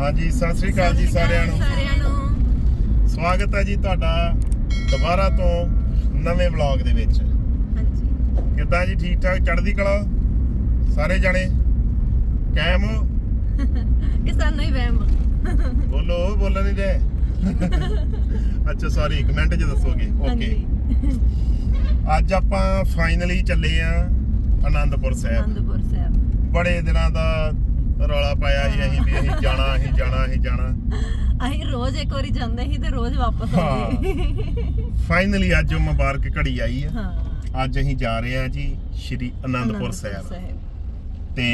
ਹਾਂਜੀ ਸਤਿ ਸ੍ਰੀ ਅਕਾਲ ਜੀ ਸਾਰਿਆਂ ਨੂੰ। ਸਾਰਿਆਂ ਨੂੰ। ਸਵਾਗਤ ਹੈ ਜੀ ਤੁਹਾਡਾ ਦੁਬਾਰਾ ਤੋਂ ਨਵੇਂ ਵਲੌਗ ਦੇ ਵਿੱਚ। ਹਾਂਜੀ। ਕਿੱਦਾਂ ਜੀ ਠੀਕ ਠਾਕ ਚੜ੍ਹਦੀ ਕਲਾ? ਸਾਰੇ ਜਣੇ? ਕਾਇਮ ਹੋ? ਕਿ ਸਾਨੂੰ ਹੀ ਵਹਿਮ। ਬੋਲੋ ਬੋਲਣ ਨਹੀਂ ਦੇ। ਅੱਛਾ ਸੌਰੀ ਕਮੈਂਟ 'ਚ ਦੱਸੋਗੇ। ਓਕੇ ਅੱਜ ਆਪਾਂ ਫਾਈਨਲੀ ਚੱਲੇ ਆ ਆਨੰਦਪੁਰ ਸਾਹਿਬ। ਆਨੰਦਪੁਰ ਸਾਹਿਬ। ਬੜੇ ਦਿਨਾਂ ਦਾ ਰੌਲਾ ਪਾਇਆ ਸੀ ਅਸੀਂ ਵੀ ਅਸੀਂ ਜਾਣਾ ਅਸੀਂ ਜਾਣਾ ਅਸੀਂ ਜਾਣਾ। ਅਸੀਂ ਰੋਜ਼ ਇੱਕ ਵਾਰੀ ਜਾਂਦੇ ਸੀ ਤੇ ਰੋਜ਼ ਵਾਪਸ ਆਉਂਦੇ ਫਾਈਨਲੀ ਅੱਜ ਉਹ ਮੁਬਾਰਕ ਘੜੀ ਆਈ ਆ। ਹਾਂ। ਅੱਜ ਅਸੀਂ ਜਾ ਰਹੇ ਹਾਂ ਜੀ ਸ਼੍ਰੀ ਆਨੰਦਪੁਰ ਸਾਹਿਬ। ਤੇ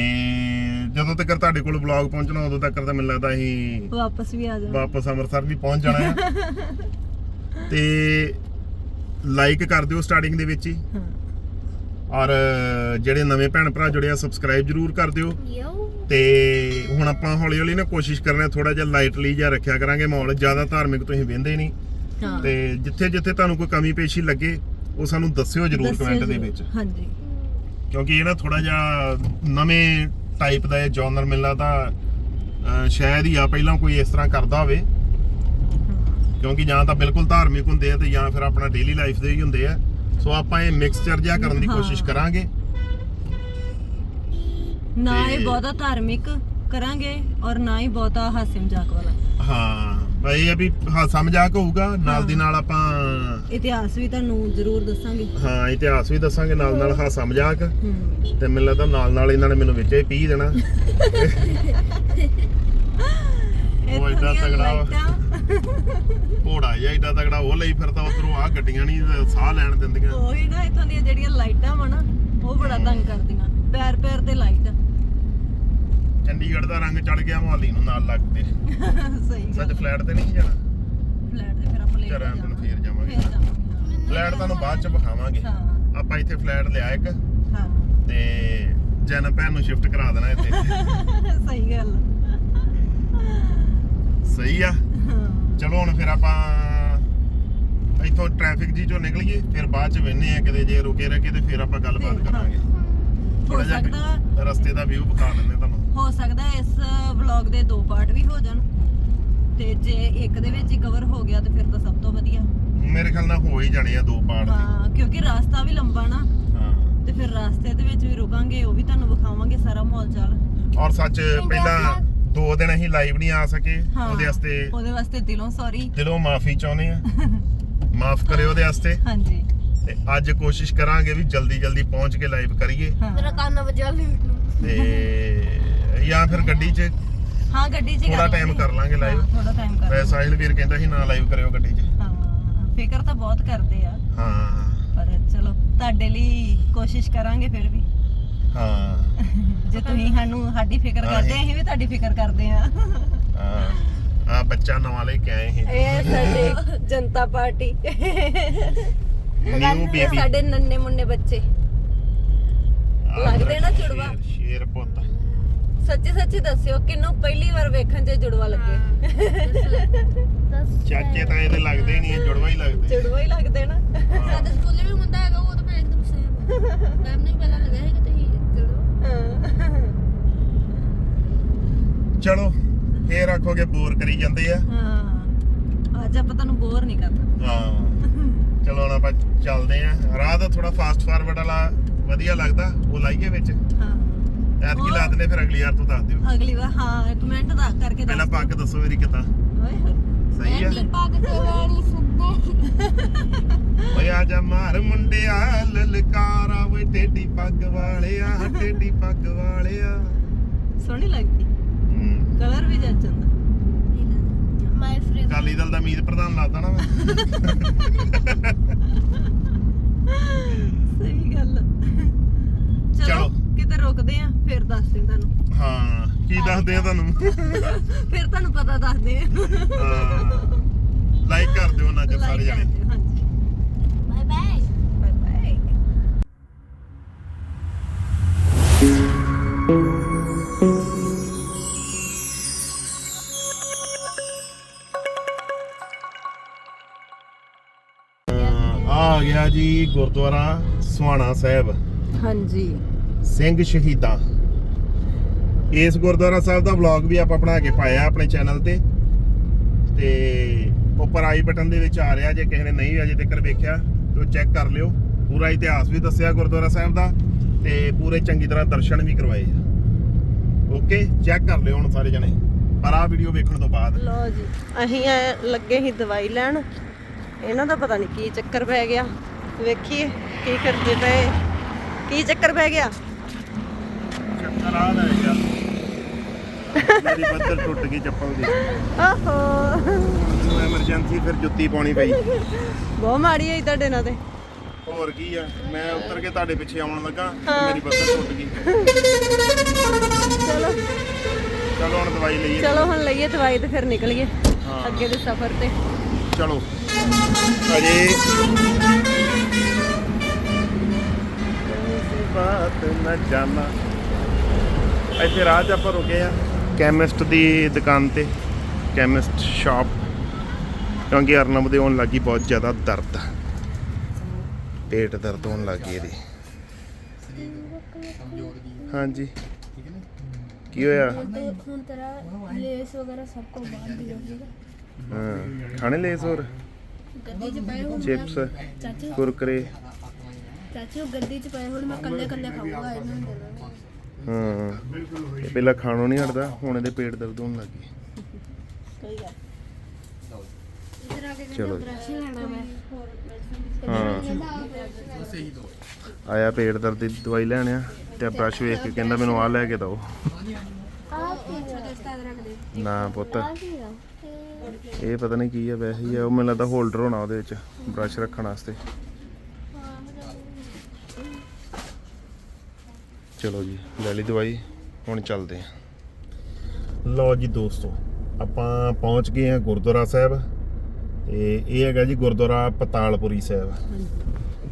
ਜਦੋਂ ਤੱਕ ਤੁਹਾਡੇ ਕੋਲ ਵਲੌਗ ਪਹੁੰਚਣਾ ਉਦੋਂ ਤੱਕ ਤਾਂ ਮੈਨੂੰ ਲੱਗਦਾ ਅਸੀਂ ਵਾਪਸ ਵੀ ਆ ਜਾਣਾ। ਵਾਪਸ ਅੰਮ੍ਰਿਤਸਰ ਵੀ ਪਹੁੰਚ ਜਾਣਾ ਹੈ। ਤੇ ਲਾਈਕ ਕਰ ਦਿਓ ਸਟਾਰਟਿੰਗ ਦੇ ਵਿੱਚ ਹੀ। ਹਾਂ। ਔਰ ਜਿਹੜੇ ਨਵੇਂ ਭੈਣ ਭਰਾ ਜੁੜੇ ਆ ਸਬਸਕ੍ਰਾਈਬ ਜਰੂਰ ਕਰ ਦਿਓ। ਤੇ ਹੁਣ ਆਪਾਂ ਹੌਲੀ ਹੌਲੀ ਨਾ ਕੋਸ਼ਿਸ਼ ਕਰਨਾ ਥੋੜਾ ਜਿਹਾ ਲਾਈਟਲੀ ਜਿਹਾ ਰੱਖਿਆ ਕਰਾਂਗੇ ਮਾਹੌਲ। ਜ਼ਿਆਦਾ ਧਾਰਮਿਕ ਤੁਸੀਂ ਵੇਂਦੇ ਨਹੀਂ। ਤੇ ਜਿੱਥੇ ਜਿੱਥੇ ਤੁਹਾਨੂੰ ਕੋਈ ਕਮੀ ਪੇਸ਼ੀ ਲੱਗੇ ਉਹ ਸਾਨੂੰ ਦੱਸਿਓ ਜਰੂਰ ਕਮੈਂਟ ਦੇ। ਵਿੱਚ। ਹਾਂਜੀ। ਕਿਉਂਕਿ ਇਹ ਨਾ ਥੋੜਾ ਜਿਹਾ ਨਵੇਂ ਟਾਈਪ ਦਾ ਇਹ ਜਨਰ ਮਿਲਦਾ ਤਾਂ ਸ਼ਾਇਦ ਹੀ ਆ ਪਹਿਲਾਂ ਕੋਈ ਇਸ ਤਰ੍ਹਾਂ ਕਰਦਾ ਹੋਵੇ। ਕਿਉਂਕਿ ਜਾਂ ਤਾਂ ਬਿਲਕੁਲ ਧਾਰਮਿਕ ਹੁੰਦੇ ਆ ਤੇ ਜਾਂ ਫਿਰ ਆਪਣਾ ਡੇਲੀ ਲਾਈਫ ਦੇ ਹੀ ਹੁੰਦੇ ਆ। ਸੋ ਆਪਾਂ ਇਹ ਮਿਕਸਚਰ ਜਿਹਾ ਕਰਨ ਦੀ। ਕੋਸ਼ਿਸ਼ ਕਰਾਂਗੇ। ਨਾ ਤੇ- ਹੀ ਬਹੁਤਾ ਧਾਰਮਿਕ ਕਰਾਂਗੇ ਔਰ ਨਾ ਹੀ ਬਹੁਤਾ ਹਾਸੇ ਮਜ਼ਾਕ ਵਾਲਾ। ਹਾਂ ਬਈ ਇਹ ਆ ਵੀ ਹਾਸਾ ਮਜ਼ਾਕ ਹੋਊਗਾ ਨਾਲ ਦੀ ਨਾਲ ਆਪਾਂ ਇਤਿਹਾਸ ਵੀ ਤੁਹਾਨੂੰ ਜ਼ਰੂਰ ਦੱਸਾਂਗੇ। ਹਾਂ ਇਤਿਹਾਸ ਵੀ ਦੱਸਾਂਗੇ ਨਾਲ ਨਾਲ ਹਾਸਾ ਮਜ਼ਾਕ। ਹੂੰ। ਤੇ ਮੈਨੂੰ ਲੱਗਦਾ ਨਾਲ ਨਾਲ ਇਹਨਾਂ ਨੇ ਮੈਨੂੰ ਵਿੱਚ ਹੀ ਪੀ ਦੇਣਾ। ਉਹ ਤਗੜਾ ਵਾ। ਘੋੜਾ ਜਿਹਾ ਏਡਾ ਤਗੜਾ ਉਹ ਲਈ ਫਿਰਦਾ ਉਧਰੋਂ ਆ ਗੱਡੀਆਂ ਨਹੀਂ ਸਾਹ ਲੈਣ ਦਿੰਦੀਆਂ। ਉਹੀ ਨਾ ਇਥੋਂ ਦੀਆਂ ਜਿਹੜੀਆਂ ਲਾਈਟਾਂ ਵਾ ਨਾ ਉਹ ਬੜਾ ਤੰਗ ਕਰਦੀਆਂ। ਪੈਰ ਪੈਰ ਤੇ ਲਾਈਟ। ਚੰਡੀਗੜ੍ਹ ਦਾ ਰੰਗ ਚੜ ਗਿਆ ਮੋਹਾਲੀ ਨੂੰ ਨਾਲ ਲੱਗਦੇ ਸਹੀ ਸੱਚ ਫਲੈਟ ਤੇ ਨਹੀਂ ਜਾਣਾ? ਫਲੈਟ ਤੇ ਫਿਰ ਆਪਾਂ ਲੈ ਚਰਾਂ ਦਿਨ ਫੇਰ ਜਾਵਾਂਗੇ। ਫਲੈਟ ਤੁਹਾਨੂੰ ਬਾਅਦ ਚ ਵਿਖਾਵਾਂਗੇ। ਹਾਂ। ਆਪਾਂ ਇੱਥੇ ਫਲੈਟ ਲਿਆ ਇੱਕ। ਹਾਂ। ਤੇ ਜਨ ਭੈਣ ਨੂੰ ਸ਼ਿਫਟ ਕਰਾ ਦੇਣਾ ਇੱਥੇ। ਸਹੀ ਗੱਲ। ਸਹੀ ਆ। ਚਲੋ ਹੁਣ ਫਿਰ ਆਪਾਂ ਇੱਥੋਂ ਟ੍ਰੈਫਿਕ ਜੀ ਚੋਂ ਨਿਕਲੀਏ ਫਿਰ ਬਾਅਦ ਚ ਵੇਨੇ ਆ ਕਿਤੇ ਜੇ ਰੁਕੇ ਰਹੇ ਤੇ ਫਿਰ ਆਪਾਂ ਗੱਲਬਾਤ। ਕਰਾਂਗੇ। ਥੋੜਾ ਜਿਹਾ ਰਸਤੇ ਦਾ ਵਿਊ ਵਿਖਾ ਦਿੰਦੇ ਤੁਹਾਨੂੰ। ਹੋ ਸਕਦਾ ਇਸ ਵਲੌਗ ਦੇ ਦੋ ਪਾਰਟ ਵੀ ਹੋ ਜਾਣ। ਤੇ ਜੇ ਇੱਕ ਦੇ ਵਿੱਚ ਹੀ ਕਵਰ ਹੋ ਗਿਆ ਤੇ ਫਿਰ ਤਾਂ ਸਭ ਤੋਂ ਵਧੀਆ। ਮੇਰੇ ਖਿਆਲ ਨਾਲ ਹੋ ਹੀ ਜਾਣੇ ਆ ਦੋ ਪਾਰਟ ਹਾਂ ਕਿਉਂਕਿ ਰਾਸਤਾ ਵੀ ਲੰਬਾ ਨਾ। ਹਾਂ। ਤੇ ਫਿਰ ਰਾਸਤੇ ਦੇ ਵਿੱਚ ਵੀ ਰੁਕਾਂਗੇ ਉਹ ਵੀ ਤੁਹਾਨੂੰ ਵਿਖਾਵਾਂਗੇ ਸਾਰਾ ਮਾਹੌਲ ਚਾਲ। ਔਰ ਸੱਚ ਪਹਿਲਾਂ ਦੋ ਦਿਨ ਅਸੀਂ ਲਾਈਵ ਨਹੀਂ ਆ ਸਕੇ। ਉਹਦੇ ਵਾਸਤੇ ਉਹਦੇ ਵਾਸਤੇ ਦਿਲੋਂ ਸੌਰੀ ਦਿਲੋਂ ਮਾਫੀ ਚਾਹੁੰਦੇ ਆ। ਮਾਫ ਕਰਿਓ ਉਹਦੇ ਵਾਸਤੇ। ਹਾਂਜੀ। ਤੇ ਅੱਜ ਕੋਸ਼ਿਸ਼ ਕਰਾਂਗੇ ਵੀ ਜਲਦੀ ਜਲਦੀ ਪਹੁੰਚ ਕੇ ਲਾਈਵ ਕਰੀਏ। ਮੇਰਾ ਕੰਨ ਵਜਾ ਲਈ ਤੇ ਜਾਂ ਫਿਰ ਗੱਡੀ 'ਚ ਹਾਂ ਗੱਡੀ 'ਚ ਹੀ ਥੋੜਾ ਕਰ ਲਾਂਗੇ। ਕਰ ਲਾਂਗੇ live। ਹਾਂ, ਥੋੜਾ ਟਾਈਮ ਕਰ ਲਾਂਗੇ। ਸਾਹਿਲ ਵੀਰ ਕਹਿੰਦਾ ਸੀ ਨਾ ਲਾਈਵ ਕਰਿਓ ਗੱਡੀ 'ਚ। ਹਾਂ ਫਿਕਰ ਤਾਂ ਬਹੁਤ ਕਰਦੇ ਆ। ਹਾਂ। ਪਰ ਚਲੋ ਤੁਹਾਡੇ ਲਈ ਕੋਸ਼ਿਸ਼ ਕਰਾਂਗੇ ਫਿਰ ਵੀ। ਹਾਂ। ਜੇ ਤੁਸੀਂ ਸਾਨੂੰ ਸਾਡੀ ਫਿਕਰ ਹਾਂ, ਕਰਦੇ ਇਹ- ਅਸੀਂ ਵੀ ਤੁਹਾਡੀ ਫਿਕਰ ਕਰਦੇ ਆ। ਆ ਬੱਚਾ ਨਵਾਂ ਲੈ ਕੇ ਆਏ ਸੀ। ਇਹ ਸਾਡੇ ਜਨਤਾ ਪਾਰਟੀ। ਨਿਊ ਬੇਬੀ ਸਾਡੇ ਨੰਨੇ ਮੁੰਨੇ ਬੱਚੇ। ਲੱਗਦੇ ਨਾ ਜੁੜਵਾ। ਸ਼ੇਰ ਪੁੱਤ। ਸੱਚੀ ਸੱਚੀ ਦੱਸਿਓ ਕਿੰਨੂੰ ਪਹਿਲੀ ਵਾਰ ਵੇਖਣ 'ਚ ਜੁੜਵਾ ਲੱਗੇ? ਚਾਚੇ ਤਾਂ ਇਹਦੇ ਲੱਗਦੇ ਹੀ ਨਹੀਂ ਇਹ ਜੁੜਵਾ ਹੀ ਲੱਗਦੇ। ਜੁੜਵਾ ਹੀ ਲੱਗਦੇ ਨਾ। ਸਾਡੇ ਸਕੂਲੇ ਵੀ ਮੁੰਡਾ ਹੈਗਾ ਉਹ ਤਾਂ ਮੈਂ ਇੱਕਦਮ ਸੇਮ ਮੈਮ ਨੇ ਪਹਿਲਾਂ ਲੱਗਿਆ ਸੀ ਕਿ ਤੁਸੀਂ ਚਲੋ ਚਲੋ ਫੇਰ ਆਖੋਗੇ ਬੋਰ ਕਰੀ ਜਾਂਦੇ ਆ। ਹਾਂ। ਅੱਜ ਆਪਾਂ ਤੁਹਾਨੂੰ ਬੋਰ ਨਹੀਂ ਕਰਨਾ ਹਾਂ। ਚਲੋ ਹੁਣ ਆਪਾਂ ਚੱਲਦੇ ਆ। ਰਾਹ ਦਾ ਥੋੜਾ ਫਾਸਟ ਫਾਰਵਰਡ ਵਾਲਾ ਵਧੀਆ ਲੱਗਦਾ ਉਹ ਲਾਈਏ ਵਿੱਚ। ਹਾਂ। ਐਤਕੀ ਲਾ ਦਿੰਦੇ ਫਿਰ ਅਗਲੀ ਵਾਰ ਤੋਂ ਦੱਸ ਦਿਓ। ਅਗਲੀ ਵਾਰ ਹਾਂ ਕਮੈਂਟ ਦਾ ਕਰਕੇ ਦੱਸ ਪਹਿਲਾਂ ਪੱਗ ਦੱਸੋ ਮੇਰੀ ਕਿੱਦਾਂ ਓਏ ਹੋਏ। ਸਹੀ ਆ। ਪੱਗ ਤੇ ਵਾਲੀ ਸੁੱਤੇ ਓਏ ਆ ਜਾ ਮਾਰ ਮੁੰਡਿਆ ਲਲਕਾਰਾ ਓਏ ਟੇਡੀ ਪੱਗ ਵਾਲਿਆ ਟੇਡੀ ਪੱਗ ਵਾਲਿਆ। ਸੋਹਣੀ ਲੱਗਦੀ। ਕਲਰ ਵੀ ਜੱਚਦਾ ਮਾਈ ਫਰੈਂਡ ਅਕਾਲੀ ਦਲ ਦਾ ਮੀਤ ਪ੍ਰਧਾਨ ਲਾਤਾ ਨਾ ਮੈਂ ਸਹੀ ਗੱਲ ਚਲੋ। ਚਲੋ ਕਿਤੇ ਰੁਕਦੇ ਆ ਫਿਰ ਦੱਸਦੇ ਤੁਹਾਨੂੰ। ਹਾਂ ਕੀ ਦੱਸਦੇ ਆ ਤੁਹਾਨੂੰ? ਫਿਰ ਤੁਹਾਨੂੰ ਪਤਾ ਦੱਸਦੇ ਆ। ਲਾਈਕ ਕਰ ਦਿਓ ਨਾ ਜੇ ਸਾਰੇ ਜਣੇ। ਦਿਓ, ਹਾਂਜੀ। ਬਾਏ ਬਾਏ ਬਾਏ ਬਾਏ ਆ ਗਿਆ ਜੀ ਗੁਰਦੁਆਰਾ ਸੁਹਾਣਾ ਸਾਹਿਬ। ਹਾਂਜੀ। ਸਿੰਘ ਸ਼ਹੀਦਾਂ। ਇਸ ਗੁਰਦੁਆਰਾ ਸਾਹਿਬ ਦਾ ਵਲੌਗ ਵੀ ਆਪਾਂ ਬਣਾ ਕੇ ਪਾਇਆ ਆਪਣੇ ਚੈਨਲ ਤੇ। ਤੇ ਉੱਪਰ ਆਈ ਬਟਨ ਦੇ ਵਿੱਚ ਆ ਰਿਹਾ, ਜੇ ਕਿਸੇ ਨੇ ਨਹੀਂ ਅਜੇ ਤੱਕ ਵੇਖਿਆ, ਤੇ ਉਹ ਚੈੱਕ ਕਰ ਲਿਓ। ਪੂਰਾ ਇਤਿਹਾਸ ਵੀ ਦੱਸਿਆ ਗੁਰਦੁਆਰਾ ਸਾਹਿਬ ਦਾ, ਤੇ ਪੂਰੇ ਚੰਗੀ ਤਰ੍ਹਾਂ ਦਰਸ਼ਨ ਵੀ ਕਰਵਾਏ ਆ। ਓਕੇ ਚੈੱਕ ਕਰ ਲਿਓ ਹੁਣ ਸਾਰੇ ਜਣੇ। ਪਰ ਆਹ ਵੀਡੀਓ ਵੇਖਣ ਤੋਂ ਬਾਅਦ। ਲੋ ਜੀ, ਅਸੀਂ ਲੱਗੇ ਸੀ ਦਵਾਈ ਲੈਣ। ਇਹਨਾਂ ਦਾ ਪਤਾ ਨਹੀਂ ਕੀ ਚੱਕਰ ਪੈ ਗਿਆ। ਵੇਖੀਏ, ਕੀ ਕਰਦੇ ਪਏ। ਕੀ ਚੱਕਰ ਪੈ ਗਿਆ? ਆ ਲੈ ਗਿਆ ਮੇਰੀ ਬੱਦਲ ਟੁੱਟ ਗਈ ਚੱਪਲ ਦੀ। ਆਹੋ ਮੈਨੂੰ ਐਮਰਜੈਂਸੀ ਫਿਰ ਜੁੱਤੀ ਪਾਉਣੀ ਪਈ। ਬਹੁਤ ਮਾੜੀ ਹੋਈ ਤੁਹਾਡੇ ਨਾਲ ਤੇ। ਹੋਰ ਕੀ ਆ? ਮੈਂ ਉੱਤਰ ਕੇ ਤੁਹਾਡੇ ਪਿੱਛੇ ਆਉਣ ਲੱਗਾ ਤੇ ਹਾਂ। ਮੇਰੀ ਬੱਦਲ ਟੁੱਟ ਗਈ। ਚਲੋ। ਚਲੋ ਹੁਣ ਦਵਾਈ ਲਈਏ। ਚਲੋ ਹੁਣ ਲਈਏ ਦਵਾਈ ਤੇ ਫਿਰ ਨਿਕਲੀਏ ਹਾਂ। ਅੱਗੇ ਦੇ ਸਫ਼ਰ ਤੇ। ਚਲੋ। ਅਜੇ ਬਾਤ ਨਾ ਜਾਣਾ। ਇੱਥੇ ਰਾਹ 'ਚ ਆਪਾਂ ਰੁਕੇ ਆ ਕੈਮਿਸਟ ਦੀ ਦੁਕਾਨ ਤੇ ਕੈਮਿਸਟ ਸ਼ਾਪ ਕਿਉਂਕਿ ਅਰਨਬ ਦੇ ਹੋਣ ਲੱਗੀ ਬਹੁਤ ਜ਼ਿਆਦਾ ਦਰਦ। ਪੇਟ ਦਰਦ ਹੋਣ ਲੱਗੀ ਇਹਦੀ। ਹਾਂਜੀ। ਕੀ ਹੋਇਆ? ਹੁਣ ਤੇਰਾ ਲੇਸ ਵਗੈਰਾ ਸਭ ਕੋ ਬਾਹਰ ਦੀ ਹੋਗੀ ਹਾਂ। ਖਾਣੇ ਲੇਸ ਹੋਰ? ਗੱਡੀ 'ਚ ਪਏ ਹੁਣ ਚਿਪਸ ਚਾਚੂ। ਕੁਰਕਰੇ। ਚਾਚੂ ਗੱਡੀ 'ਚ ਪਏ ਹੁਣ ਮੈਂ ਕੱਲੇ ਕੱਲੇ ਖਾਊਂਗਾ ਇਹਨਾਂ ਨੂੰ ਹਾਂ। ਇਹ ਪਹਿਲਾਂ ਖਾਣੋਂ ਨਹੀਂ ਹਟਦਾ ਹੁਣ ਇਹਦੇ ਪੇਟ ਦਰਦ ਹੋਣ ਲੱਗ ਗਈ ਕੋਈ ਗੱਲ ਇਧਰ ਆ ਕੇ ਚਲੋ ਬ੍ਰਸ਼ ਲੈਣਾ ਮੈਂ। ਹਾਂ। ਆਇਆ ਪੇਟ ਦਰਦ ਦੀ ਦਵਾਈ ਲੈਣ ਆ ਤੇ ਬ੍ਰਸ਼ ਵੇਖ ਕੇ ਕਹਿੰਦਾ ਮੈਨੂੰ ਆ ਲੈ ਕੇ ਦਿਓ। ਨਾ ਪੁੱਤ। ਇਹ ਪਤਾ ਨਹੀਂ ਕੀ ਆ ਵੈਸੇ ਹੀ ਆ ਉਹ ਮੈਨੂੰ ਲੱਗਦਾ ਹੋਲਡਰ ਹੋਣਾ ਉਹਦੇ ਵਿੱਚ ਬ੍ਰਸ਼ ਰੱਖਣ ਵਾਸਤੇ। ਚਲੋ ਜੀ ਲੈ ਲਈ ਦਵਾਈ ਹੁਣ ਚੱਲਦੇ ਆ ਲਓ ਜੀ ਦੋਸਤੋ ਆਪਾਂ ਪਹੁੰਚ ਗਏ ਆ ਗੁਰਦੁਆਰਾ ਸਾਹਿਬ। ਤੇ ਇਹ ਹੈਗਾ ਜੀ ਗੁਰਦੁਆਰਾ ਪਤਾਲਪੁਰੀ ਸਾਹਿਬ।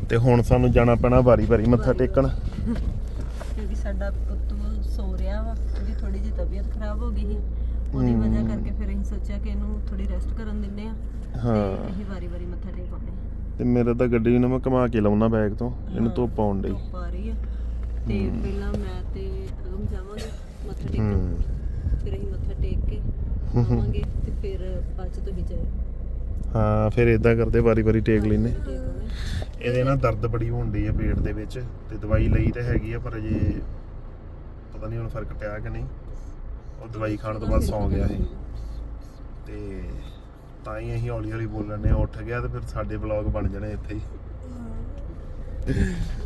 ਤੇ ਹੁਣ ਸਾਨੂੰ ਜਾਣਾ ਪੈਣਾ ਵਾਰੀ-ਵਾਰੀ ਮੱਥਾ ਟੇਕਣ। ਕਿਉਂਕਿ ਸਾਡਾ ਪੁੱਤ ਸੋ ਰਿਹਾ ਵਾ ਉਹਦੀ ਥੋੜੀ ਜਿਹੀ ਤਬੀਅਤ ਖਰਾਬ ਹੋ ਗਈ ਸੀ। ਉਹਦੀ। ਵਜ੍ਹਾ ਕਰਕੇ ਫਿਰ ਅਸੀਂ ਸੋਚਿਆ ਕਿ ਇਹਨੂੰ ਥੋੜੀ ਰੈਸਟ ਕਰਨ ਦਿੰਨੇ ਆ ਹਾਂ। ਅਸੀਂ ਵਾਰੀ-ਵਾਰੀ ਮੱਥਾ ਟੇਕ ਆਉਂਦੇ ਆ ਤੇ ਮੇਰਾ ਤਾਂ ਗੱਡੀ ਨੂੰ ਮੈਂ ਘੁਮਾ ਕੇ ਲਾਉਣਾ ਬੈਗ ਤੋਂ ਇਹਨੂੰ ਧੁੱਪ ਆਉਣ ਡਈ। ਧੁੱਪ ਆ ਰਹੀ ਆ ਤੇ ਪਹਿਲਾਂ ਮੈਂ ਤੇ ਅਗਮ ਜਾਵਾਂਗੇ ਮੱਥਾ ਟੇਕਣ। ਹੂੰ। ਫਿਰ ਅਸੀਂ ਮੱਥਾ ਟੇਕ ਕੇ ਆਵਾਂਗੇ ਤੇ ਫਿਰ ਬਾਅਦ ਚ ਤੁਸੀਂ ਜਾਇਓ ਹਾਂ ਫਿਰ ਇਦਾਂ ਕਰਦੇ ਵਾਰੀ-ਵਾਰੀ ਟੇਕ ਲੈਨੇ। ਇਹਦੇ ਨਾਲ ਦਰਦ ਬੜੀ ਹੋਣ ਡਈ ਆ ਪੇਟ ਦੇ ਵਿੱਚ ਤੇ ਦਵਾਈ ਲਈ ਤੇ ਹੈਗੀ ਆ ਪਰ ਅਜੇ ਪਤਾ ਨਹੀਂ ਹੁਣ ਫ਼ਰਕ ਪਿਆ ਕਿ ਨਹੀਂ। ਉਹ ਦਵਾਈ ਖਾਣ ਤੋਂ ਬਾਅਦ ਸੌਂ ਗਿਆ ਇਹ ਤੇ ਤਾਂ ਹੀ ਅਸੀਂ ਹੌਲੀ ਹੌਲੀ ਬੋਲਣ ਉੱਠ ਗਿਆ ਤੇ ਫਿਰ ਸਾਡੇ ਵਲੌਗ ਬਣ ਜਾਣੇ ਇੱਥੇ ਹੀ।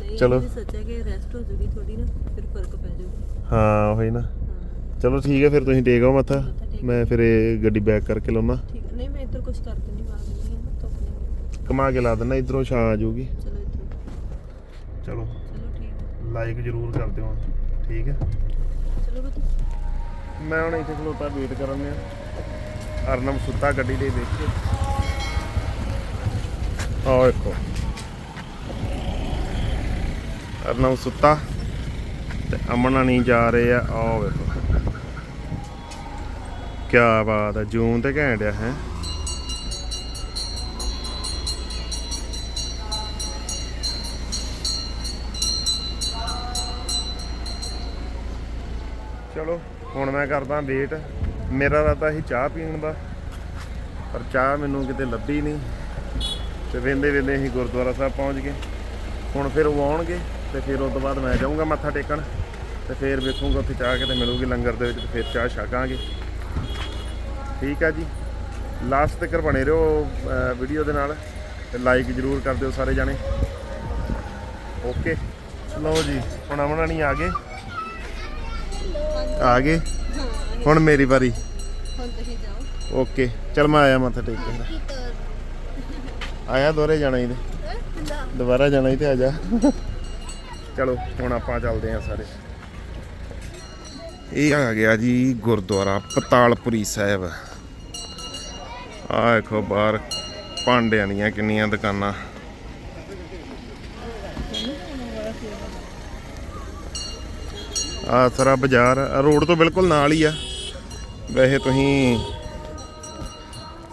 ਨਹੀਂ ਚਲੋ। ਸੋਚਿਆ ਕਿ ਰੈਸਟ ਹੋ ਜੂਗੀ ਥੋੜੀ ਨਾ ਫਿਰ ਫ਼ਰਕ ਪੈ ਜਾਊਗਾ ਹਾਂ ਉਹੀ ਨਾ। ਹਾਂ। ਚਲੋ ਠੀਕ ਹੈ ਫਿਰ ਤੁਸੀਂ ਟੇਕ ਆਓ ਮੱਥਾ। ਮੱਥਾ ਟੇਕ ਮੈਂ ਫਿਰ ਇਹ ਗੱਡੀ ਬੈਕ ਕਰਕੇ ਲਾਉਣਾ ਠੀਕ ਹੈ ਨਹੀਂ ਮੈਂ ਇੱਧਰ ਕੁਝ ਕਰ ਦਿੰਦੀ ਮਾਰ ਦਿੰਦੀ ਹਾਂ ਨਾ ਧੁੱਪ ਨਹੀਂ ਘੁਮਾ ਕੇ ਲਾ ਦਿੰਦਾ ਇਧਰੋਂ ਛਾਂ ਆ ਜਾਊਗੀ ਚਲੋ ਇੱਧਰ। ਚਲੋ ਚਲੋ। ਠੀਕ ਹੈ। ਲਾਈਕ ਜ਼ਰੂਰ ਕਰ ਦਿਓ। ਠੀਕ ਹੈ। ਚਲੋ ਬਤ ਮੈਂ ਹੁਣ ਇੱਥੇ ਖਲੋਤਾ ਵੇਟ ਕਰਨ ਆ ਅਰਨਮ ਸੁੱਤਾ ਗੱਡੀ ਦੇ ਵਿੱਚ। ਆਹ ਵੇਖੋ। ਅਰਨਮ ਸੁੱਤਾ ਤੇ ਅਮਨਾ ਨਹੀਂ ਜਾ ਰਹੇ ਆ, ਆਹ ਵੇਖੋ। ਕੀ ਬਾਤ ਹੈ ਜੂਨ ਤੇ ਘੈਂਟ ਆ, ਹੈ। ਚਲੋ, ਹੁਣ ਮੈਂ ਕਰਦਾ ਵੇਟ। ਮੇਰਾ ਰਾਤਾ ਸੀ ਚਾਹ ਪੀਣ ਦਾ, ਪਰ ਚਾਹ ਮੈਨੂੰ ਕਿਤੇ ਲੱਭੀ ਨਹੀਂ। ਤੇ ਵੇਂਦੇ ਵੇਂਦੇ ਅਸੀਂ ਗੁਰਦੁਆਰਾ ਸਾਹਿਬ ਪਹੁੰਚ ਗਏ। ਹੁਣ ਫਿਰ ਉਹ ਆਉਣਗੇ। ਤੇ ਫਿਰ ਉਸ ਤੋਂ ਬਾਅਦ ਮੈਂ ਜਾਊਂਗਾ ਮੱਥਾ ਟੇਕਣ ਤੇ ਫਿਰ ਵੇਖੂੰਗਾ ਉੱਥੇ ਚਾਹ ਕਿਤੇ ਮਿਲੂਗੀ ਲੰਗਰ ਦੇ ਵਿੱਚ ਤੇ ਫਿਰ ਚਾਹ ਛਕਾਂਗੇ। ਠੀਕ ਆ ਜੀ। ਲਾਸਟ ਤੱਕ ਬਣੇ ਰਹੋ ਵੀਡੀਓ ਦੇ ਨਾਲ ਤੇ ਲਾਈਕ ਜਰੂਰ ਕਰ ਦਿਓ ਸਾਰੇ ਜਾਣੇ। ਓਕੇ ਲਓ ਜੀ ਹੁਣ ਅਮਨਾ ਨਹੀਂ ਆ ਗਏ। ਆ ਗਏ। ਹੁਣ ਮੇਰੀ ਵਾਰੀ। ਹੁਣ ਤੁਸੀਂ ਜਾਓ। ਓਕੇ ਚਲ ਮੈਂ ਆਇਆ ਮੱਥਾ ਟੇਕ ਕੇ। ਕੀ ਆਇਆ ਦੋਰੇ ਜਾਣਾ ਹੀ ਤੇ। ਨਾ। ਦੁਬਾਰਾ ਜਾਣਾ ਹੀ ਤੇ ਆ ਜਾ। ਚਲੋ, ਹੁਣ ਆਪਾਂ ਚੱਲਦੇ ਆਂ ਸਾਰੇ। ਇਹ ਆ ਗਿਆ ਜੀ ਗੁਰਦੁਆਰਾ ਪਤਾਲਪੁਰੀ ਸਾਹਿਬ। ਆ ਦੇਖੋ ਬਾਹਰ ਭਾਂਡਿਆਂ ਦੀਆਂ ਕਿੰਨੀਆਂ ਦੁਕਾਨਾਂ। ਆ ਸਾਰਾ ਬਾਜ਼ਾਰ ਰੋਡ ਤੋਂ ਬਿਲਕੁਲ ਨਾਲ ਹੀ ਆ। ਵੈਸੇ ਤੁਸੀਂ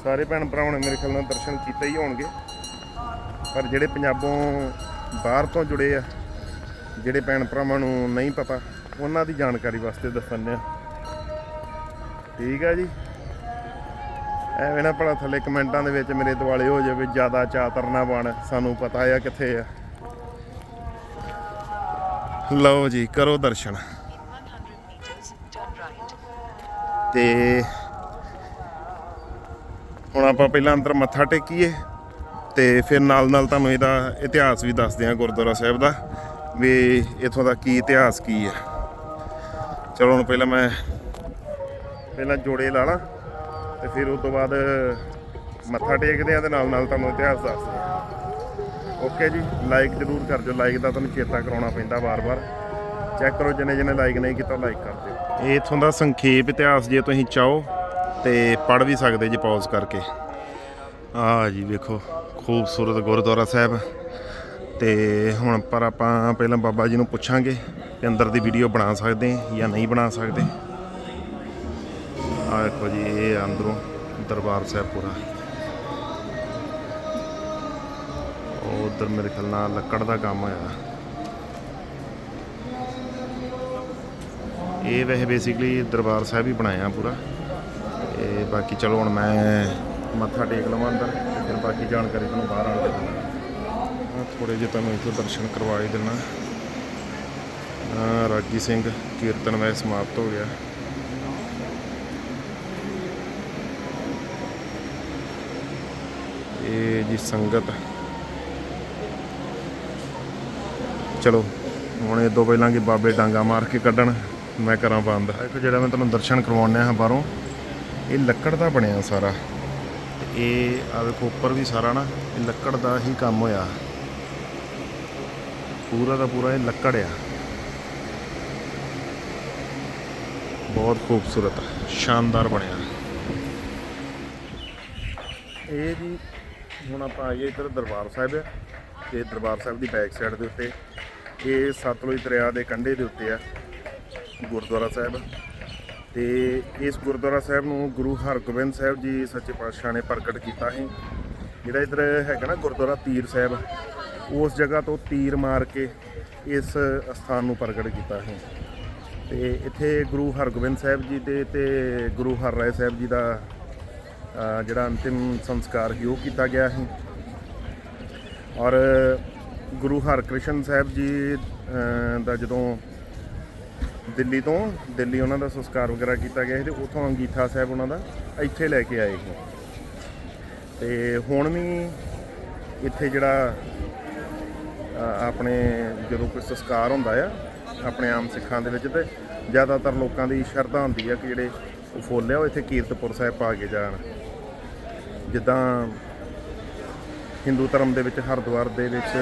ਸਾਰੇ ਭੈਣ ਭਰਾਵਾਂ ਨੇ ਮੇਰੇ ਖਿਆਲ ਨਾਲ ਦਰਸ਼ਨ ਕੀਤੇ ਹੀ ਹੋਣਗੇ। ਪਰ ਜਿਹੜੇ ਪੰਜਾਬੋਂ ਬਾਹਰ ਤੋਂ ਜੁੜੇ ਆ ਜਿਹੜੇ ਭੈਣ ਭਰਾਵਾਂ ਨੂੰ ਨਹੀਂ ਪਤਾ, ਉਹਨਾਂ ਦੀ ਜਾਣਕਾਰੀ ਵਾਸਤੇ ਦੱਸਣ ਆ। ਠੀਕ ਆ ਜੀ? ਐਵੇਂ ਨਾ ਭਲਾ ਥੱਲੇ ਕਮੈਂਟਾਂ ਦੇ ਵਿੱਚ ਮੇਰੇ ਦਿਵਾਲੇ ਹੋ ਜਾਵੇ, ਜ਼ਿਆਦਾ ਚਾਤਰਨਾ ਬਣ, ਸਾਨੂੰ ਪਤਾ ਆ ਕਿੱਥੇ ਆ। ਲਓ ਜੀ, ਕਰੋ ਦਰਸ਼ਨ। ਤੇ ਹੁਣ ਆਪਾਂ ਪਹਿਲਾਂ ਅੰਦਰ ਮੱਥਾ ਟੇਕੀਏ, ਤੇ ਫਿਰ ਨਾਲ ਨਾਲ ਤੁਹਾਨੂੰ ਇਹਦਾ ਇਤਿਹਾਸ ਵੀ ਦੱਸਦੇ ਹਾਂ ਗੁਰਦੁਆਰਾ ਸਾਹਿਬ ਦਾ। ਵੀ ਇਥੋਂ ਦਾ ਕੀ ਇਤਿਹਾਸ ਕੀ ਹੈ। ਚਲੋ ਹੁਣ ਪਹਿਲਾਂ ਮੈਂ ਪਹਿਲਾਂ ਜੋੜੇ ਲਾ ਲਾਂ ਤੇ ਫਿਰ ਉਸ ਤੋਂ ਬਾਅਦ ਮੱਥਾ ਟੇਕਦੇ ਆ ਤੇ ਨਾਲ ਨਾਲ ਤੁਹਾਨੂੰ ਇਤਿਹਾਸ ਦੱਸਦੇ ਆ ਓਕੇ ਜੀ ਲਾਈਕ ਜਰੂਰ ਕਰ ਦਿਓ ਲਾਈਕ ਦਾ ਤੁਹਾਨੂੰ ਚੇਤਾ ਕਰਾਉਣਾ ਪੈਂਦਾ ਵਾਰ-ਵਾਰ। ਚੈੱਕ ਕਰੋ ਜਿਹਨੇ ਜਿਹਨੇ ਲਾਈਕ ਨਹੀਂ ਕੀਤਾ ਲਾਈਕ ਕਰ ਦਿਓ। ਇਹ ਇਥੋਂ ਦਾ ਸੰਖੇਪ ਇਤਿਹਾਸ ਜੇ ਤੁਸੀਂ ਚਾਹੋ ਤੇ ਪੜ੍ਹ ਵੀ ਸਕਦੇ ਜੀ ਪੌਜ਼ ਕਰਕੇ। ਆ ਜੀ ਵੇਖੋ, ਖੂਬਸੂਰਤ ਗੁਰਦੁਆਰਾ ਸਾਹਿਬ। ਤੇ ਹੁਣ ਪਰ ਆਪਾਂ ਪਹਿਲਾਂ ਬਾਬਾ ਜੀ ਨੂੰ ਪੁੱਛਾਂਗੇ ਕਿ ਅੰਦਰ ਦੀ ਵੀਡੀਓ ਬਣਾ ਸਕਦੇ ਜਾਂ ਨਹੀਂ ਬਣਾ ਸਕਦੇ। ਆਹ ਦੇਖੋ ਜੀ, ਇਹ ਅੰਦਰੋਂ ਦਰਬਾਰ ਸਾਹਿਬ ਪੂਰਾ। ਉਹ ਉਧਰ ਮੇਰੇ ਖਿਆਲ ਨਾਲ ਲੱਕੜ ਦਾ ਕੰਮ ਹੋਇਆ। ਇਹ ਵੈਸੇ ਬੇਸਿਕਲੀ ਦਰਬਾਰ ਸਾਹਿਬ ਹੀ ਬਣਾਇਆ ਪੂਰਾ। ਇਹ ਬਾਕੀ ਚਲੋ ਹੁਣ ਮੈਂ ਮੱਥਾ ਟੇਕ ਲਵਾਂ ਅੰਦਰ ਫਿਰ ਬਾਕੀ ਜਾਣਕਾਰੀ ਤੁਹਾਨੂੰ ਬਾਹਰ ਆਣ ਕੇ ਦਿੰਦਾ ਥੋੜੇ ਜਿਹੇ ਤੁਹਾਨੂੰ ਇੱਥੇ ਦਰਸ਼ਨ ਕਰਵਾ ਹੀ ਦਿੰਦਾ ਰਾਗੀ ਸਿੰਘ ਕੀਰਤਨ ਵੈ ਸਮਾਪਤ ਹੋ ਗਿਆ। ਇਹ ਜੀ ਸੰਗਤ। ਚਲੋ, ਹੁਣ ਇਹ ਤੋਂ ਪਹਿਲਾਂ ਕਿ ਬਾਬੇ ਡਾਂਗਾ ਮਾਰ ਕੇ ਕੱਢਣ, ਮੈਂ ਕਰਾਂ ਬੰਦ। ਇੱਕ ਜਿਹੜਾ ਮੈਂ ਤੁਹਾਨੂੰ ਦਰਸ਼ਨ ਕਰਵਾਉਣਾ ਹੈ ਬਾਹਰੋਂ, ਇਹ ਲੱਕੜ ਦਾ ਬਣਿਆ ਸਾਰਾ। ਇਹ ਆ ਵੇਖੋ ਉੱਪਰ ਵੀ ਸਾਰਾ ਨਾ, ਇਹ ਲੱਕੜ ਦਾ ਹੀ ਕੰਮ ਹੋਇਆ। ਪੂਰਾ ਦਾ ਪੂਰਾ ਇਹ ਲੱਕੜ ਆ। ਬਹੁਤ ਖੂਬਸੂਰਤ, ਸ਼ਾਨਦਾਰ ਬਣਿਆ। ਇਹ ਜੀ, ਹੁਣ ਆਪਾਂ ਆਈਏ ਇੱਧਰ ਦਰਬਾਰ ਸਾਹਿਬ। ਆ ਤੇ ਦਰਬਾਰ ਸਾਹਿਬ ਦੀ ਬੈਕ ਸਾਈਡ ਦੇ ਉੱਤੇ। ਇਹ ਸਤਲੁਜ ਦਰਿਆ ਦੇ ਕੰਢੇ ਦੇ ਉੱਤੇ ਆ, ਗੁਰਦੁਆਰਾ ਸਾਹਿਬ। ਤੇ ਇਸ ਗੁਰਦੁਆਰਾ ਸਾਹਿਬ ਨੂੰ ਗੁਰੂ ਹਰਗੋਬਿੰਦ ਸਾਹਿਬ ਜੀ ਸੱਚੇ ਪਾਤਸ਼ਾਹ ਨੇ ਪ੍ਰਗਟ ਕੀਤਾ ਸੀ। ਜਿਹੜਾ ਇੱਧਰ ਹੈਗਾ ਨਾ ਗੁਰਦੁਆਰਾ ਤੀਰ ਸਾਹਿਬ ਉਸ ਜਗ੍ਹਾ ਤੋਂ ਤੀਰ ਮਾਰ ਕੇ ਇਸ ਸਥਾਨ ਨੂੰ ਪ੍ਰਗਟ ਕੀਤਾ ਹੈ। ਤੇ ਇੱਥੇ ਗੁਰੂ ਹਰਗੋਬਿੰਦ ਸਾਹਿਬ ਜੀ ਦੇ ਤੇ ਗੁਰੂ ਹਰ ਰਾਏ ਸਾਹਿਬ ਜੀ ਦਾ ਜਿਹੜਾ ਅੰਤਿਮ ਸੰਸਕਾਰ ਸੀ, ਉਹ ਕੀਤਾ ਗਿਆ ਹੈ। ਔਰ ਗੁਰੂ ਹਰਕ੍ਰਿਸ਼ਨ ਸਾਹਿਬ ਜੀ ਦਾ ਜਦੋਂ ਦਿੱਲੀ ਤੋਂ, ਦਿੱਲੀ ਉਹਨਾਂ ਦਾ ਸੰਸਕਾਰ ਵਗੈਰਾ ਕੀਤਾ ਗਿਆ ਸੀ ਤੇ ਉਥੋਂ ਅੰਗੀਠਾ ਸਾਹਿਬ ਉਹਨਾਂ ਦਾ ਇੱਥੇ ਲੈ ਕੇ ਆਏ ਸੀ। ਤੇ ਹੁਣ ਵੀ ਇੱਥੇ ਜਿਹੜਾ ਆਪਣੇ ਜਦੋਂ ਕੋਈ ਸੰਸਕਾਰ ਹੁੰਦਾ ਆ, ਆਪਣੇ ਆਮ ਸਿੱਖਾਂ ਦੇ ਵਿੱਚ, ਤੇ ਜ਼ਿਆਦਾਤਰ ਲੋਕਾਂ ਦੀ ਸ਼ਰਧਾ ਹੁੰਦੀ ਆ ਕਿ ਜਿਹੜੇ ਉਹ ਫੁੱਲ ਆ, ਉਹ ਇੱਥੇ ਕੀਰਤਪੁਰ ਸਾਹਿਬ ਪਾ ਕੇ ਜਾਣ। ਜਿੱਦਾਂ ਹਿੰਦੂ ਧਰਮ ਦੇ ਵਿੱਚ ਹਰਿਦੁਆਰ ਦੇ ਵਿੱਚ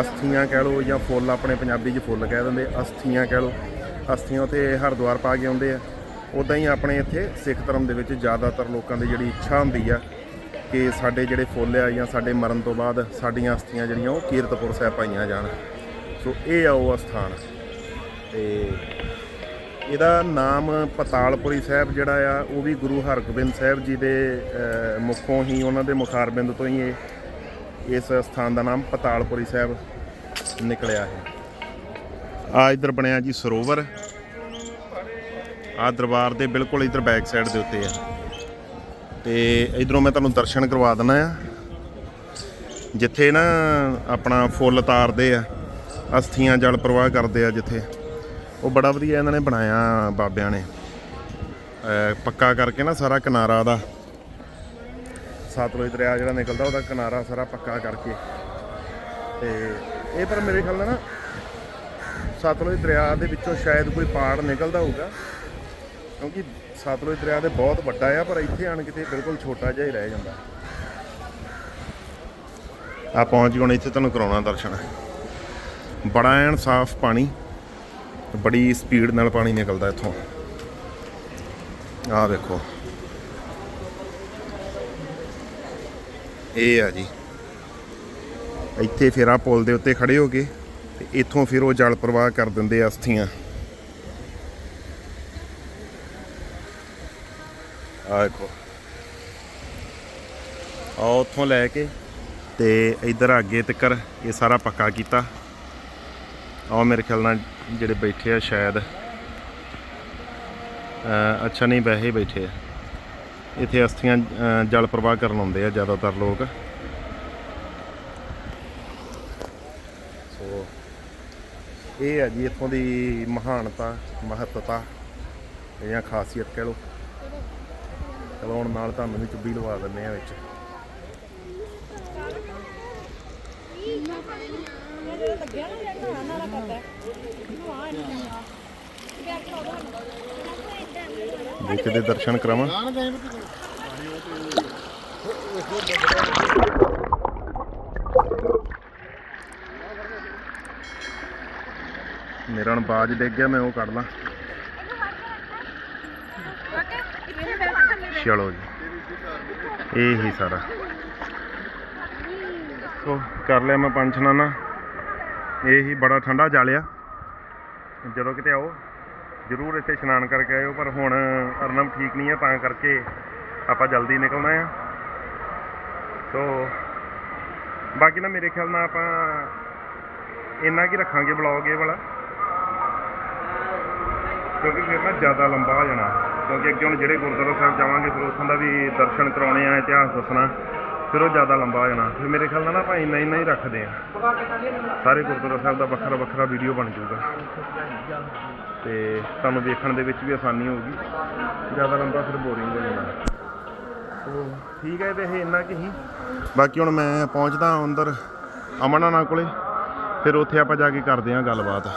ਅਸਥੀਆਂ ਕਹਿ ਲਓ ਜਾਂ ਫੁੱਲ ਆਪਣੇ ਪੰਜਾਬੀ 'ਚ ਫੁੱਲ ਕਹਿ ਦਿੰਦੇ, ਅਸਥੀਆਂ ਕਹਿ ਲਓ। ਅਸਥੀਆਂ ਤੇ ਹਰਿਦੁਆਰ ਪਾ ਕੇ ਆਉਂਦੇ ਆ। ਉਦਾਂ ਹੀ ਆਪਣੇ ਇੱਥੇ ਸਿੱਖ ਧਰਮ ਦੇ ਵਿੱਚ ਜ਼ਿਆਦਾਤਰ ਲੋਕਾਂ ਦੀ ਜਿਹੜੀ ਇੱਛਾ ਹੁੰਦੀ ਆ ਕਿ ਸਾਡੇ ਜਿਹੜੇ ਫੁੱਲ ਆ ਜਾਂ ਸਾਡੇ ਮਰਨ ਤੋਂ ਬਾਅਦ ਸਾਡੀਆਂ ਅਸਥੀਆਂ ਜਿਹੜੀਆਂ ਉਹ ਕੀਰਤਪੁਰ ਸਾਹਿਬ ਪਾਈਆਂ ਜਾਣ। ਸੋ ਇਹ ਆ ਉਹ ਅਸਥਾਨ। ਤੇ ਇਹਦਾ ਨਾਮ ਪਤਾਲਪੁਰੀ ਸਾਹਿਬ ਜਿਹੜਾ ਆ ਉਹ ਵੀ ਗੁਰੂ ਹਰਗੋਬਿੰਦ ਸਾਹਿਬ ਜੀ ਦੇ ਅਹ, ਮੁਖੋਂ ਹੀ ਉਹਨਾਂ ਦੇ ਮੁਖਾਰਬਿੰਦ ਤੋਂ ਹੀ ਇਹ ਇਸ ਸਥਾਨ ਦਾ ਨਾਮ ਪਤਾਲਪੁਰੀ ਸਾਹਿਬ ਨਿਕਲਿਆ ਹੈ। ਆ ਇਧਰ ਬਣਿਆ ਜੀ ਸਰੋਵਰ। ਆ ਦਰਬਾਰ ਦੇ ਬਿਲਕੁਲ ਇਧਰ ਬੈਕ ਸਾਈਡ ਦੇ ਉੱਤੇ ਆ। ਤੇ ਇਧਰੋਂ ਮੈਂ ਤੁਹਾਨੂੰ ਦਰਸ਼ਨ ਕਰਵਾ ਦਿੰਦਾ ਆ ਜਿੱਥੇ ਨਾ ਆਪਣਾ ਫੁੱਲ ਤਾਰਦੇ ਆ, ਅਸਥੀਆਂ ਜਲ ਪ੍ਰਵਾਹ ਕਰਦੇ ਆ ਜਿੱਥੇ। ਉਹ ਬੜਾ ਵਧੀਆ ਇਹਨਾਂ ਨੇ ਬਣਾਇਆ ਬਾਬਿਆਂ ਨੇ। ਪੱਕਾ ਕਰਕੇ ਨਾ ਸਾਰਾ ਕਿਨਾਰਾ ਦਾ। ਸਤਲੁਜ ਦਰਿਆ ਜਿਹੜਾ ਨਿਕਲਦਾ ਉਹਦਾ ਕਿਨਾਰਾ ਸਾਰਾ ਪੱਕਾ ਕਰਕੇ। ਤੇ ਇਹ ਪਰ ਮੇਰੇ ਖਿਆਲ ਨਾਲ ਨਾ ਸਤਲੁਜ ਦਰਿਆ ਦੇ ਵਿੱਚੋਂ ਸ਼ਾਇਦ ਕੋਈ ਪਾੜ ਨਿਕਲਦਾ ਹੋਊਗਾ। ਕਿਉਂਕਿ ਸਤਲੁਜ ਦਰਿਆ ਦੇ ਬਹੁਤ ਵੱਡਾ ਆ, ਪਰ ਇੱਥੇ ਆਣ ਕਿਤੇ ਬਿਲਕੁਲ ਛੋਟਾ ਜਿਹਾ ਹੀ ਰਹਿ ਜਾਂਦਾ। ਆ ਪਹੁੰਚ ਗਏ ਇੱਥੇ ਤੁਹਾਨੂੰ ਕਰਾਉਣਾ ਦਰਸ਼ਨ। ਬੜਾ ਐਨ ਸਾਫ਼ ਪਾਣੀ, ਬੜੀ ਸਪੀਡ ਨਾਲ ਪਾਣੀ ਨਿਕਲਦਾ ਇੱਥੋਂ। ਆਹ ਦੇਖੋ। ਇਹ ਆ ਜੀ। ਇੱਥੇ ਫਿਰ ਆ ਪੁਲ ਦੇ ਉੱਤੇ ਖੜੇ ਹੋ ਕੇ ਤੇ ਇੱਥੋਂ ਫਿਰ ਉਹ ਜਲ ਪ੍ਰਵਾਹ ਕਰ ਦਿੰਦੇ ਅਸਥੀਆਂ। ਆ ਦੇਖੋ। ਆ ਉੱਥੋਂ ਲੈ ਕੇ ਤੇ ਇਧਰ ਅੱਗੇ ਤੱਕਰ ਇਹ ਸਾਰਾ ਪੱਕਾ ਕੀਤਾ। ਆ ਮੇਰੇ ਖਿਆਲ ਨਾਲ ਜਿਹੜੇ ਬੈਠੇ ਆ ਸ਼ਾਇਦ ਅੱਛਾ ਨਹੀਂ, ਵੈਸੇ ਬੈਠੇ ਆ। ਇੱਥੇ ਅਸਥੀਆਂ ਜਲ ਪ੍ਰਵਾਹ ਕਰਨ ਆਉਂਦੇ ਆ ਜ਼ਿਆਦਾਤਰ ਲੋਕ। ਸੋ ਇਹ ਹੈ ਜੀ ਇੱਥੋਂ ਦੀ ਮਹਾਨਤਾ, ਮਹੱਤਤਾ ਜਾਂ ਖਾਸੀਅਤ ਕਹਿ ਲਓ। ਚਲੋ ਹੁਣ ਨਾਲ ਤੁਹਾਨੂੰ ਵੀ ਚੁੱਭੀ ਲਵਾ ਦਿੰਦੇ ਆ ਵਿੱਚ। ਜੀ ਕਿਤੇ ਦਰਸ਼ਨ ਕਰਾਵਾਂ। ਮੇਰਾ ਬਾਜ ਡਿੱਗ ਗਿਆ ਮੈਂ ਉਹ ਕੱਢ ਲਾਂ। ਚਲੋ ਜੀ। ਇਹ ਹੀ ਸਾਰਾ। ਸੋ ਕਰ ਲਿਆ ਮੈਂ ਪੰਜ ਇਸ਼ਨਾਨਾ ਇਹ ਹੀ ਬੜਾ ਠੰਡਾ ਜਾਲਿਆ। ਜਦੋਂ ਕਿਤੇ ਆਓ, ਜ਼ਰੂਰ ਇੱਥੇ ਇਸ਼ਨਾਨ ਕਰਕੇ ਆਇਓ, ਪਰ ਹੁਣ ਅਰਨਮ ਠੀਕ ਨਹੀਂ ਹੈ, ਤਾਂ ਕਰਕੇ ਆਪਾਂ ਜਲਦੀ ਨਿਕਲਣਾ ਆ ਸੋ, ਬਾਕੀ ਨਾ ਮੇਰੇ ਖਿਆਲ ਨਾਲ ਆਪਾਂ ਇੰਨਾ ਕੀ ਰੱਖਾਂਗੇ ਬਲੌਗ ਇਹ ਵਾਲਾ। ਕਿਉਂਕਿ ਫਿਰ ਨਾ ਜ਼ਿਆਦਾ ਲੰਬਾ ਹੋ ਜਾਣਾ। ਕਿਉਂਕਿ ਅੱਗੇ ਹੁਣ ਜਿਹੜੇ ਗੁਰਦੁਆਰਾ ਸਾਹਿਬ ਜਾਵਾਂਗੇ, ਫਿਰ ਉੱਥੋਂ ਦਾ ਵੀ ਦਰਸ਼ਨ ਕਰਾਉਣੇ ਆ, ਇਤਿਹਾਸ ਦੱਸਣਾ, ਫਿਰ ਉਹ ਜ਼ਿਆਦਾ ਲੰਬਾ ਹੋ ਜਾਣਾ। ਫਿਰ ਮੇਰੇ ਖਿਆਲ ਨਾਲ ਨਾ ਆਪਾਂ ਇੰਨਾ ਇੰਨਾ ਹੀ ਰੱਖਦੇ ਆ। ਸਾਰੇ ਗੁਰਦੁਆਰਾ ਸਾਹਿਬ ਦਾ ਵੱਖਰਾ ਵੱਖਰਾ ਵੀਡੀਓ ਬਣ ਜਾਊਗਾ। ਤੇ ਤੁਹਾਨੂੰ ਵੇਖਣ ਦੇ ਵਿੱਚ ਵੀ ਆਸਾਨੀ ਹੋਊਗੀ। ਜ਼ਿਆਦਾ ਲੰਬਾ ਫਿਰ ਬੋਰਿੰਗ ਹੋ ਜਾਣਾ। ਸੋ ਠੀਕ ਹੈ ਤੇ ਇਹ ਇੰਨਾ ਕਿ ਹੀ। ਬਾਕੀ ਹੁਣ ਮੈਂ ਪਹੁੰਚਦਾ ਅੰਦਰ ਅਮਨਾਨਾ ਕੋਲੇ। ਫਿਰ ਉੱਥੇ ਆਪਾਂ ਜਾ ਕੇ ਕਰਦੇ ਹਾਂ ਗੱਲਬਾਤ।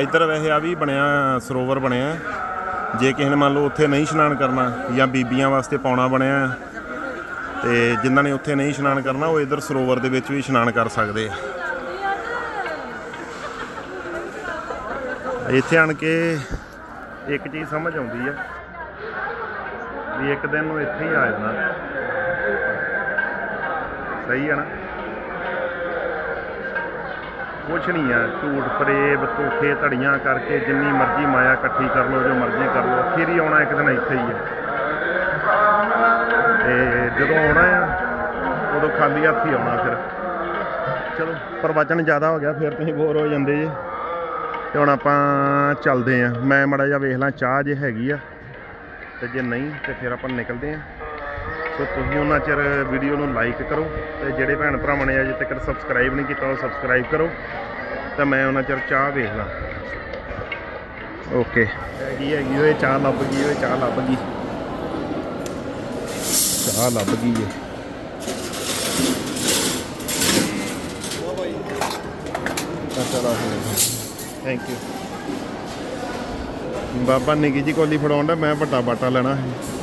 ਇੱਧਰ ਵੈਸੇ ਆ ਵੀ ਬਣਿਆ, ਸਰੋਵਰ ਬਣਿਆ। ਜੇ ਕਿਸੇ ਨੇ ਮੰਨ ਲਓ ਉੱਥੇ ਨਹੀਂ ਇਸ਼ਨਾਨ ਕਰਨਾ ਜਾਂ ਬੀਬੀਆਂ ਵਾਸਤੇ ਪਾਉਣਾ ਬਣਿਆ, ਤੇ ਜਿਨ੍ਹਾਂ ਨੇ ਉੱਥੇ ਨਹੀਂ ਇਸ਼ਨਾਨ ਕਰਨਾ, ਉਹ ਇੱਧਰ ਸਰੋਵਰ ਦੇ ਵਿੱਚ ਵੀ ਇਸ਼ਨਾਨ ਕਰ ਸਕਦੇ ਆ। ਇੱਥੇ ਆਣ ਕੇ ਇੱਕ ਚੀਜ਼ ਸਮਝ ਆਉਂਦੀ ਆ, ਵੀ ਇੱਕ ਦਿਨ ਨੂੰ ਇੱਥੇ ਹੀ ਆ ਜਾਣਾ ਸਹੀ ਆ ਨਾ? ਕੁਛ ਨਹੀਂ ਆ, ਝੂਠ ਫਰੇਬ ਧੋਖੇ, ਧੜੀਆਂ ਕਰਕੇ ਜਿੰਨੀ ਮਰਜ਼ੀ ਮਾਇਆ ਇਕੱਠੀ ਕਰ ਲਓ, ਜੋ ਮਰਜ਼ੀ ਕਰ ਲਓ, ਫਿਰ ਹੀ ਆਉਣਾ ਇੱਕ ਦਿਨ ਇੱਥੇ ਹੀ ਹੈ ਤੇ ਜਦੋਂ ਆਉਣਾ ਆ, ਉਦੋਂ ਖਾਲੀ ਹੱਥ ਹੀ ਆਉਣਾ ਫਿਰ। ਚਲੋ, ਪ੍ਰਵਚਨ ਜ਼ਿਆਦਾ ਹੋ ਗਿਆ, ਫਿਰ ਤੁਸੀਂ ਬੋਰ ਹੋ ਜਾਂਦੇ ਜੇ। ਤੇ ਹੁਣ ਆਪਾਂ ਚੱਲਦੇ ਆ। ਮੈਂ ਮੜਾ ਜਿਹਾ ਵੇਖ ਲਾਂ, ਚਾਹ ਜੇ ਹੈਗੀ ਆ, ਤੇ ਜੇ ਨਹੀਂ, ਤੇ ਫਿਰ ਆਪਾਂ ਨਿਕਲਦੇ ਆ। ਸੋ ਤੁਸੀਂ ਉਹਨਾਂ ਚਿਰ ਵੀਡੀਓ ਨੂੰ ਲਾਈਕ ਕਰੋ ਤੇ ਜਿਹੜੇ ਭੈਣ ਭਰਾਵਾਂ ਨੇ ਅਜੇ ਤੱਕ ਸਬਸਕ੍ਰਾਈਬ ਨਹੀਂ ਕੀਤਾ ਉਹ ਸਬਸਕ੍ਰਾਈਬ ਕਰੋ ਤੇ ਮੈਂ ਉਹਨਾਂ ਚਿਰ ਚਾਹ ਵੇਖ ਲਾਂ ਓਕੇ ਹੈਗੀ ਹੈਗੀ ਓਏ ਚਾਹ ਲੱਭ ਗਈ ਓਏ ਚਾਹ ਲੱਭ ਗਈ। ਚਾਹ ਲੱਭ ਗਈ ਏ। ਥੈਂਕ ਯੂ ਬਾਬਾ ਨਿੱਕੀ ਜੀ ਕੋਲੀ ਫੜਾਉਂਦਾ ਮੈਂ ਵੱਡਾ ਬਾਟਾ ਲੈਣਾ ਹੈ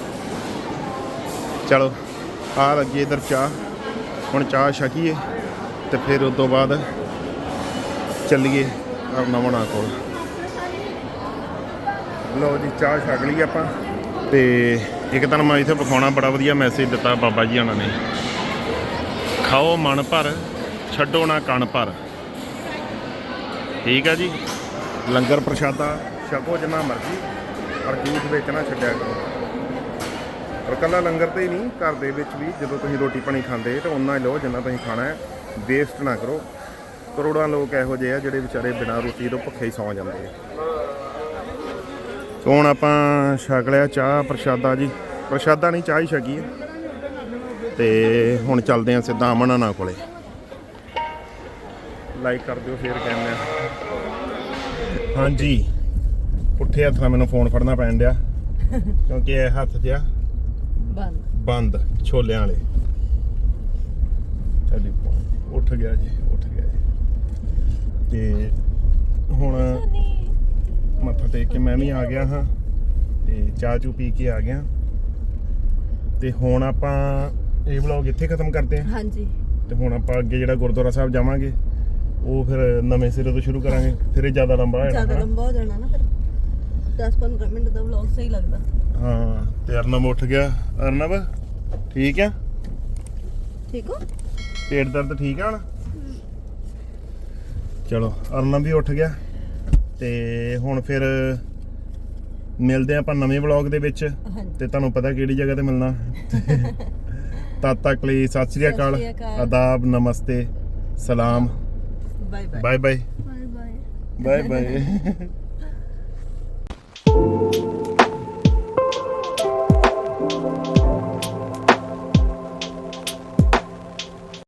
ਚਲੋ, ਆ ਲੱਗੀ ਇਧਰ ਚਾਹ। ਹੁਣ ਚਾਹ ਛਕੀਏ ਤੇ ਫਿਰ ਉਸ ਤੋਂ ਬਾਅਦ ਚੱਲੀਏ ਨਵਣਾ ਕੋਲ। ਲਓ ਜੀ, ਚਾਹ ਛਕ ਲਈ ਆਪਾਂ ਤੇ ਇੱਕ ਤਾਂ ਮੈਂ ਇੱਥੇ ਵਿਖਾਉਣਾ, ਬੜਾ ਵਧੀਆ ਮੈਸੇਜ ਦਿੱਤਾ ਬਾਬਾ ਜੀ ਉਹਨਾਂ ਨੇ। ਖਾਓ ਮਨ ਭਰ, ਛੱਡੋ ਨਾ ਕਣ ਭਰ। ਠੀਕ ਆ ਜੀ? ਲੰਗਰ ਪ੍ਰਸ਼ਾਦਾ ਛਕੋ ਜਿੰਨਾ ਮਰਜ਼ੀ, ਪਰ ਜੂਠ ਵਿੱਚ ਛੱਡਿਆ ਕਰੋ। ਪਰ ਕੱਲਾ ਲੰਗਰ ਤੇ ਹੀ ਨਹੀਂ, ਘਰ ਦੇ ਵਿੱਚ ਵੀ ਜਦੋਂ ਤੁਸੀਂ ਰੋਟੀ ਪਾਣੀ ਖਾਂਦੇ ਤਾਂ ਉਨਾ ਹੀ ਲਓ, ਜਿੰਨਾ ਤੁਸੀਂ ਖਾਣਾ ਹੈ ਵੇਸਟ ਨਾ ਕਰੋ। ਕਰੋੜਾਂ ਲੋਕ ਇਹੋ ਜਿਹੇ ਆ ਜਿਹੜੇ ਵਿਚਾਰੇ ਬਿਨਾਂ ਰੋਟੀ ਤੋਂ ਭੁੱਖੇ ਹੀ ਸੌਂ ਜਾਂਦੇ ਆ। ਸੋ ਹੁਣ ਆਪਾਂ ਛਕ ਲਿਆ ਚਾਹ, ਪ੍ਰਸ਼ਾਦਾ ਜੀ। ਪ੍ਰਸ਼ਾਦਾ ਨਹੀਂ, ਚਾਹ ਹੀ ਛਕੀ ਹੈ ਤੇ ਹੁਣ ਚੱਲਦੇ ਆ ਸਿੱਧਾ ਅਮਨਾਨਾ ਕੋਲੇ। ਲਾਈਕ ਕਰ ਦਿਓ, ਫੇਰ ਕਹਿੰਦੇ ਆ। ਹਾਂਜੀ। ਪੁੱਠੇ ਹੱਥ ਨਾਲ ਮੈਨੂੰ ਫੋਨ ਫੜਨਾ ਪੈਣ ਡਿਆ, ਕਿਉਂਕਿ ਇਹ ਹੱਥ 'ਚ ਬੰਦ। ਬੰਦ ਛੋਲਿਆਂ ਵਾਲੇ। ਚੱਲੀ ਉੱਠ ਗਿਆ ਜੀ ਉੱਠ ਗਿਆ ਜੀ। ਤੇ ਹੁਣ ਮੱਥਾ ਟੇਕ ਕੇ ਮੈਂ ਵੀ ਆ ਗਿਆ ਹਾਂ ਤੇ ਚਾਹ ਚੂ ਪੀ ਕੇ ਆ ਗਿਆ। ਤੇ ਹੁਣ ਆਪਾਂ ਇਹ ਵਲੌਗ ਇੱਥੇ ਖਤਮ ਕਰਦੇ ਹਾਂ। ਹਾਂਜੀ। ਤੇ ਹੁਣ ਆਪਾਂ ਅੱਗੇ ਜਿਹੜਾ ਗੁਰਦੁਆਰਾ ਸਾਹਿਬ ਜਾਵਾਂਗੇ ਉਹ ਫਿਰ ਨਵੇਂ ਸਿਰੇ ਤੋਂ ਸ਼ੁਰੂ ਕਰਾਂਗੇ। ਫਿਰ ਇਹ ਜ਼ਿਆਦਾ ਲੰਬਾ ਹੋ ਜ਼ਿਆਦਾ ਜਾਣਾ ਲੰਬਾ ਹੋ ਜਾਣਾ ਨਾ ਫਿਰ। ਹਾਂ ਚਲੋ ਅਰਨਬ ਵੀ ਉੱਠ ਗਿਆ। ਤੇ ਹੁਣ ਫਿਰ ਮਿਲਦੇ ਆਪਾਂ ਨਵੇਂ ਵਲੌਗ ਦੇ ਵਿੱਚ। ਤੇ ਤੁਹਾਨੂੰ ਪਤਾ ਕਿਹੜੀ ਜਗ੍ਹਾ ਤੇ ਮਿਲਣਾ। ਤਦ ਤੱਕ ਲਈ ਸਤਿ ਸ੍ਰੀ ਅਕਾਲ। ਆਦਾਬ ਨਮਸਤੇ ਸਲਾਮ। Bye bye bye bye bye bye